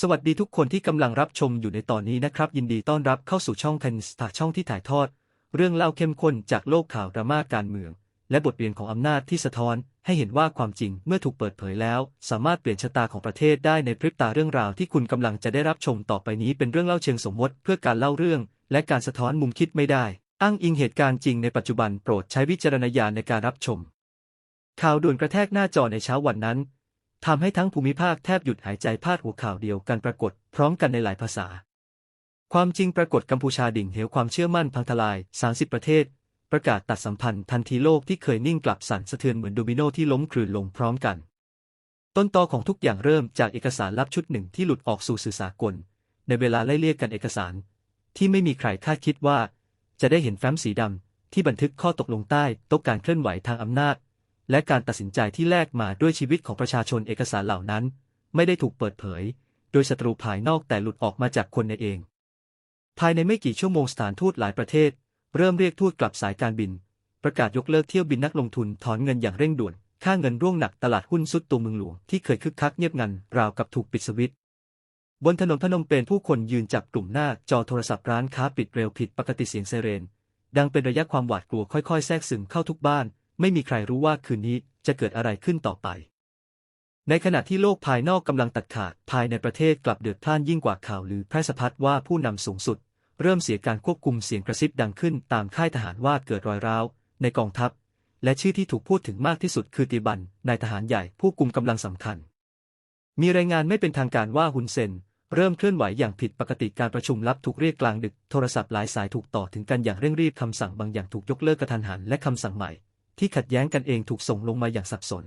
สวัสดีทุกคนที่กำลังรับชมอยู่ในตอนนี้นะครับ ยินดีต้อนรับเข้าสู่ช่องคันสตาช่องที่ถ่ายทอด เรื่องเล่าเข้มข้นจากโลกข่าวดราม่าการเมือง และบทเรียนของอำนาจที่สะท้อน ให้เห็นว่าความจริงเมื่อถูกเปิดเผยแล้ว สามารถเปลี่ยนชะตาของประเทศได้ในพริบตาเรื่องราวที่คุณกำลังจะได้รับชมต่อไปนี้เป็นเรื่องเล่าเชิงสมมติ เพื่อการเล่าเรื่อง และการสะท้อนมุมคิดไม่ได้ อ้างอิงเหตุการณ์จริงในปัจจุบันโปรดใช้วิจารณญาณในการรับชม ข่าวด่วนกระแทกหน้าจอในเช้าวันนั้น ทำให้ทั้งภูมิภาคแทบหยุดหายใจพาดหัวข่าวเดียวกันปรากฏ พร้อมกันในหลายภาษา ความจริงปรากฏกัมพูชาดิ่งเหวความเชื่อมั่นพังทลาย 30 ประเทศ ประกาศตัดสัมพันธ์ทันทีโลกที่เคยนิ่งกลับสั่นสะเทือนเหมือนโดมิโนที่ล้มคลืนลงพร้อมกัน ต้นตอของทุกอย่างเริ่มจากเอกสารลับชุดหนึ่งที่หลุดออกสู่สื่อสากล ในเวลาไล่เลี่ยกันเอกสาร ที่ไม่มีใครคาดคิดว่า จะได้เห็นแฟ้มสีดำที่บันทึกข้อตกลงใต้โต๊ะการเคลื่อนไหวทางอำนาจ และการตัดสินใจที่แลกมาด้วยชีวิตของประชาชนเอกสารเหล่านั้น ไม่ได้ถูกเปิดเผย โดยศัตรูภายนอกแต่หลุดออกมาจากคนในเอง ภายในไม่กี่ชั่วโมงสถานทูตหลายประเทศ เริ่มเรียกทูตกลับสายการบิน ประกาศยกเลิกเที่ยวบินนักลงทุนถอนเงินอย่างเร่งด่วน ค่าเงินร่วงหนักตลาดหุ้นสุดตัวเมืองหลวงที่เคยคึกคักเงียบงันราวกับถูกปิดสวิตช์บนถนนพนมเปญผู้คนยืนจับกลุ่มหน้าจอโทรศัพท์ร้านค้าปิดเร็วผิดปกติเสียงไซเรน ดังเป็นระยะความหวาดกลัวค่อยๆ แทรกซึมเข้าทุกบ้าน ไม่มีใครรู้ว่าคืนนี้จะเกิดอะไรขึ้นต่อไป ในขณะที่โลกภายนอกกำลังตัดขาดภายในประเทศกลับเดือดพล่านยิ่งกว่าข่าวหรือแพร่สะพัดว่าผู้นำสูงสุด เริ่มเสียการควบคุมเสียงกระซิบดังขึ้นตามค่ายทหารว่าเกิดรอยร้าว ในกองทัพ และชื่อที่ถูกพูดถึงมากที่สุดคือติบันนายทหารใหญ่ผู้กุมกำลังสำคัญ มีรายงานไม่เป็นทางการว่าฮุนเซนเริ่มเคลื่อนไหวอย่างผิดปกติการประชุมลับถูกเรียกกลางดึก โทรศัพท์หลายสายถูกต่อถึงกันอย่างเร่งรีบคำสั่งบางอย่างถูกยกเลิกกระทันหันและคำสั่งใหม่ ที่ขัดแย้งกันเองถูกส่งลงมาอย่างสับสน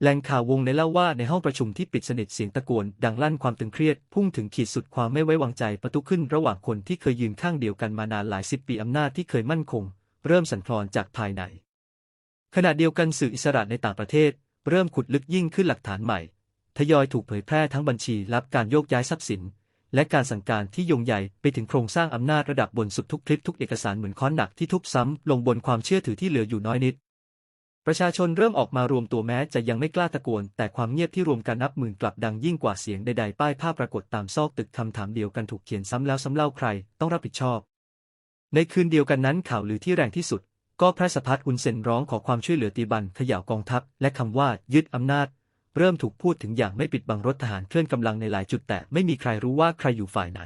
แหล่งข่าววงในเล่าว่าในห้องประชุมที่ปิดสนิทเสียงตะโกนดังลั่นความตึงเครียด พุ่งถึงขีดสุดความไม่ไว้วางใจประทุขึ้นระหว่างคนที่เคยยืนข้างเดียวกันมานานหลายสิบปีอำนาจที่เคยมั่นคง เริ่มสั่นคลอนจากภายใน ขณะเดียวกันสื่ออิสระในต่างประเทศ เริ่มขุดลึกยิ่งขึ้นหลักฐานใหม่ ทยอยถูกเผยแพร่ทั้งบัญชีลับการโยกย้ายทรัพย์สิน และการสั่งการที่ยงใหญ่ไปถึงโครงสร้างอำนาจระดับบนสุดทุกคลิปทุกเอกสารเหมือนค้อนหนักที่ทุบซ้ำลงบนความเชื่อถือที่เหลืออยู่น้อยนิด ประชาชนเริ่มออกมารวมตัวแม้จะยังไม่กล้าตะโกน แต่ความเงียบที่รวมกันนับหมื่นกลับดังยิ่งกว่าเสียงใดๆป้ายภาพปรากฏตามซอกตึกคำถามเดียวกันถูกเขียนซ้ำแล้วซ้ำเล่าใคร ต้องรับผิดชอบ ในคืนเดียวกันนั้นข่าวลือที่แรงที่สุดก็แพร่สะพัดอุนเซนร้องขอความช่วยเหลือตีบันเขย่ากองทัพ และคำว่า ยึดอำนาจ เริ่มถูกพูดถึงอย่างไม่ปิดบังรถทหารเคลื่อนกำลังในหลายจุดแต่ไม่มีใครรู้ว่าใครอยู่ฝ่ายไหน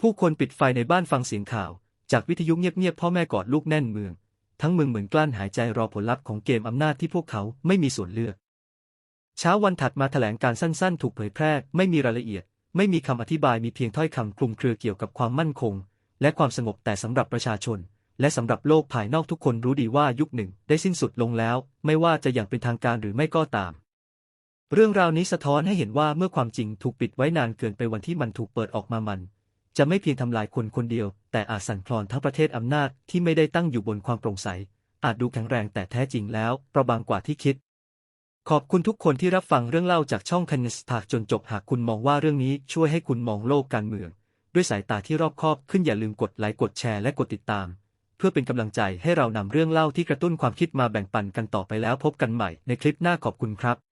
ผู้คนปิดไฟในบ้านฟังเสียงข่าว จากวิทยุเงียบๆพ่อแม่กอดลูกแน่นเมือง ทั้งเมืองเหมือนกลั้นหายใจรอผลลัพธ์ของเกมอำนาจที่พวกเขาไม่มีส่วนเลือก เช้าวันถัดมาแถลงการสั้นๆ ถูกเผยแพร่ ไม่มีรายละเอียด ไม่มีคำอธิบายมีเพียงถ้อยคำคลุมเครือเกี่ยวกับความมั่นคง และความสงบแต่สำหรับประชาชนและสำหรับโลกภายนอกทุกคนรู้ดีว่ายุคหนึ่งได้สิ้นสุดลงแล้ว ไม่ว่าจะอย่างเป็นทางการหรือไม่ก็ตาม เรื่องราวนี้สะท้อนให้เห็นว่าเมื่อความจริงถูกปิดไว้นานเกินไปวันที่มันถูกเปิดออกมามัน จะไม่เพียงทำลายคนคนเดียว แต่อาจสั่นคลอนทั้งประเทศอำนาจที่ไม่ได้ตั้งอยู่บนความโปร่งใส อาจดูแข็งแรงแต่แท้จริงแล้วเปราะบางกว่าที่คิด ขอบคุณทุกคนที่รับฟังเรื่องเล่าจากช่องคันสตากจนจบหากคุณมองว่าเรื่องนี้ช่วยให้คุณมองโลกการเมือง ด้วยสายตาที่รอบคอบขึ้นอย่าลืมกดไลค์กดแชร์และกดติดตาม เพื่อเป็นกำลังใจให้เรานำเรื่องเล่าที่กระตุ้นความคิดมาแบ่งปันกันต่อไปแล้วพบกันใหม่ในคลิปหน้าขอบคุณครับ